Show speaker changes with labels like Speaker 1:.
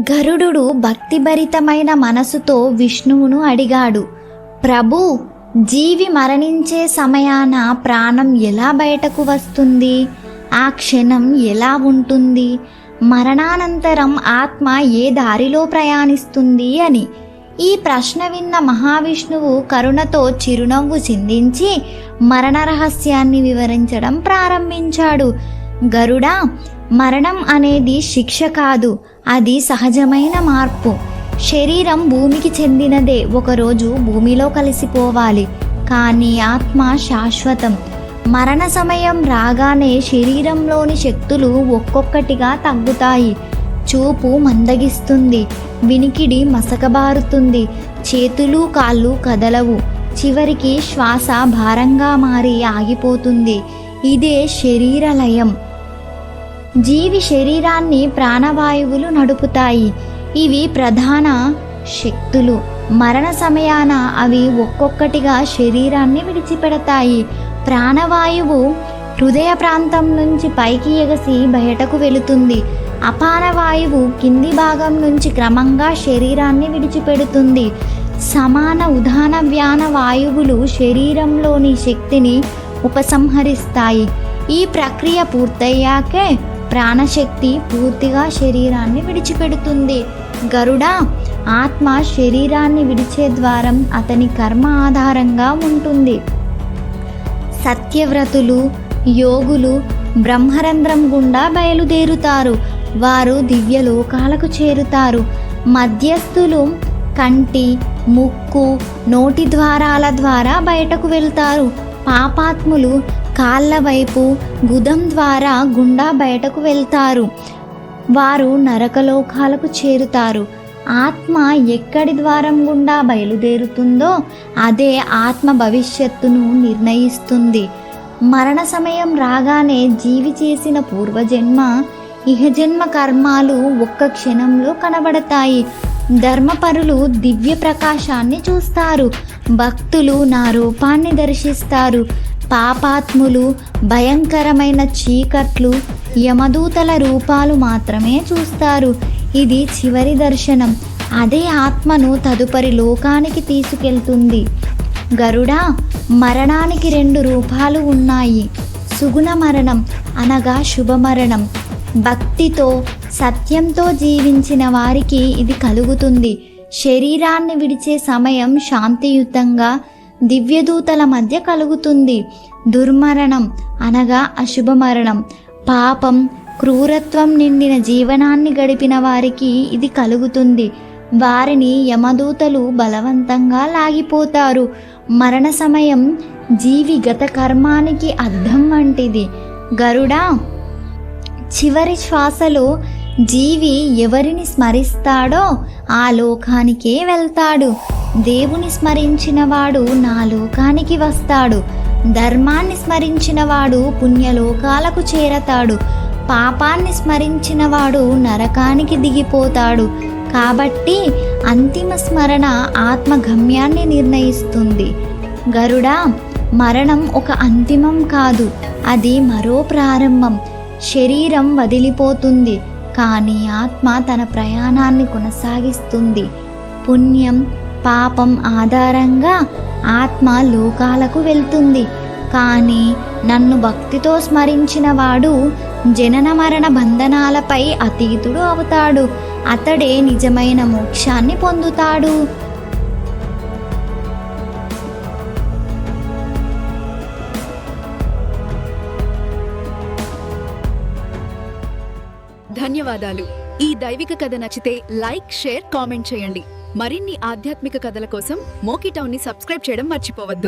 Speaker 1: గరుడు భక్తిభరితమైన మనసుతో విష్ణువును అడిగాడు ప్రభు జీవి మరణించే సమయాన ప్రాణం ఎలా బయటకు వస్తుంది? ఆ క్షణం ఎలా ఉంటుంది? మరణానంతరం ఆత్మ ఏ దారిలో ప్రయాణిస్తుంది? అని ఈ ప్రశ్న విన్న మహావిష్ణువు కరుణతో చిరునవ్వు చిందించి మరణ రహస్యాన్ని వివరించడం ప్రారంభించాడు. గరుడా మరణం అనేది శిక్ష కాదు అది సహజమైన మార్పు. శరీరం భూమికి చెందినదే ఒకరోజు భూమిలో కలిసిపోవాలి. కానీ ఆత్మ శాశ్వతం. మరణ సమయం రాగానే శరీరంలోని శక్తులు ఒక్కొక్కటిగా తగ్గుతాయి. చూపు మందగిస్తుంది వినికిడి మసకబారుతుంది చేతులు కాళ్ళు కదలవు చివరికి శ్వాస భారంగా మారి ఆగిపోతుంది. ఇదే శరీర లయం జీవి శరీరాన్ని ప్రాణవాయువులు నడుపుతాయి. ఇవి ప్రధాన శక్తులు. మరణ సమయాన అవి ఒక్కొక్కటిగా శరీరాన్ని విడిచిపెడతాయి. ప్రాణవాయువు హృదయ ప్రాంతం నుంచి పైకి ఎగసి బయటకు వెళుతుంది. అపానవాయువు కింది భాగం నుంచి క్రమంగా శరీరాన్ని విడిచిపెడుతుంది. సమాన ఉదాన వ్యాన వాయువులు శరీరంలోని శక్తిని ఉపసంహరిస్తాయి. ఈ ప్రక్రియ పూర్తయ్యాకే ప్రాణశక్తి పూర్తిగా శరీరాన్ని విడిచిపెడుతుంది. గరుడ ఆత్మ శరీరాన్ని విడిచే ద్వారం అతని కర్మ ఆధారంగా ఉంటుంది. సత్యవ్రతులు యోగులు బ్రహ్మరంధ్రం గుండా బయలుదేరుతారు. వారు దివ్య లోకాలకు చేరుతారు. మధ్యస్థులు కంటి ముక్కు నోటి ద్వారాల ద్వారా బయటకు వెళ్తారు. పాపాత్ములు కాళ్ళ వైపు గుదం ద్వారా గుండా బయటకు వెళ్తారు. వారు నరకలోకాలకు చేరుతారు. ఆత్మ ఎక్కడి ద్వారం గుండా బయలుదేరుతుందో అదే ఆత్మ భవిష్యత్తును నిర్ణయిస్తుంది. మరణ సమయం రాగానే జీవి చేసిన పూర్వజన్మ ఇహజన్మ కర్మాలు ఒక్క క్షణంలో కనబడతాయి. ధర్మపరులు దివ్య ప్రకాశాన్ని చూస్తారు. భక్తులు నా రూపాన్ని దర్శిస్తారు. పాపాత్ములు భయంకరమైన చీకట్లు యమదూతల రూపాలు మాత్రమే చూస్తారు. ఇది చివరి దర్శనం. అదే ఆత్మను తదుపరి లోకానికి తీసుకెళ్తుంది. గరుడా మరణానికి రెండు రూపాలు ఉన్నాయి. సుగుణ మరణం అనగా శుభమరణం. భక్తితో సత్యంతో జీవించిన వారికి ఇది కలుగుతుంది. శరీరాన్ని విడిచే సమయం శాంతియుతంగా దివ్యదూతల మధ్య కలుగుతుంది. దుర్మరణం అనగా అశుభ మరణం పాపం క్రూరత్వం నిండిన జీవనాన్ని గడిపిన వారికి ఇది కలుగుతుంది. వారిని యమదూతలు బలవంతంగా లాగిపోతారు. మరణ సమయం జీవి గత కర్మానికి అర్థం వంటిది. గరుడా చివరి శ్వాసలో జీవి ఎవరిని స్మరిస్తాడో ఆ లోకానికే వెళ్తాడు. దేవుని స్మరించినవాడు నా లోకానికి వస్తాడు. ధర్మాన్ని స్మరించినవాడు పుణ్యలోకాలకు చేరతాడు. పాపాన్ని స్మరించినవాడు నరకానికి దిగిపోతాడు. కాబట్టి అంతిమ స్మరణ ఆత్మగమ్యాన్ని నిర్ణయిస్తుంది. గరుడా మరణం ఒక అంతిమం కాదు అది మరో ప్రారంభం. శరీరం వదిలిపోతుంది. కానీ ఆత్మ తన ప్రయాణాన్ని కొనసాగిస్తుంది. పుణ్యం పాపం ఆధారంగా ఆత్మ లోకాలకు వెళ్తుంది. కానీ నన్ను భక్తితో స్మరించిన వాడు జనన మరణ బంధనాలపై అతీతుడు అవుతాడు. అతడే నిజమైన మోక్షాన్ని పొందుతాడు.
Speaker 2: ధన్యవాదాలు. ఈ దైవిక కథ నచ్చితే లైక్ షేర్ కామెంట్ చేయండి. మరిన్ని ఆధ్యాత్మిక కథల కోసం మోకీ టౌన్ని సబ్స్క్రైబ్ చేయడం మర్చిపోవద్దు.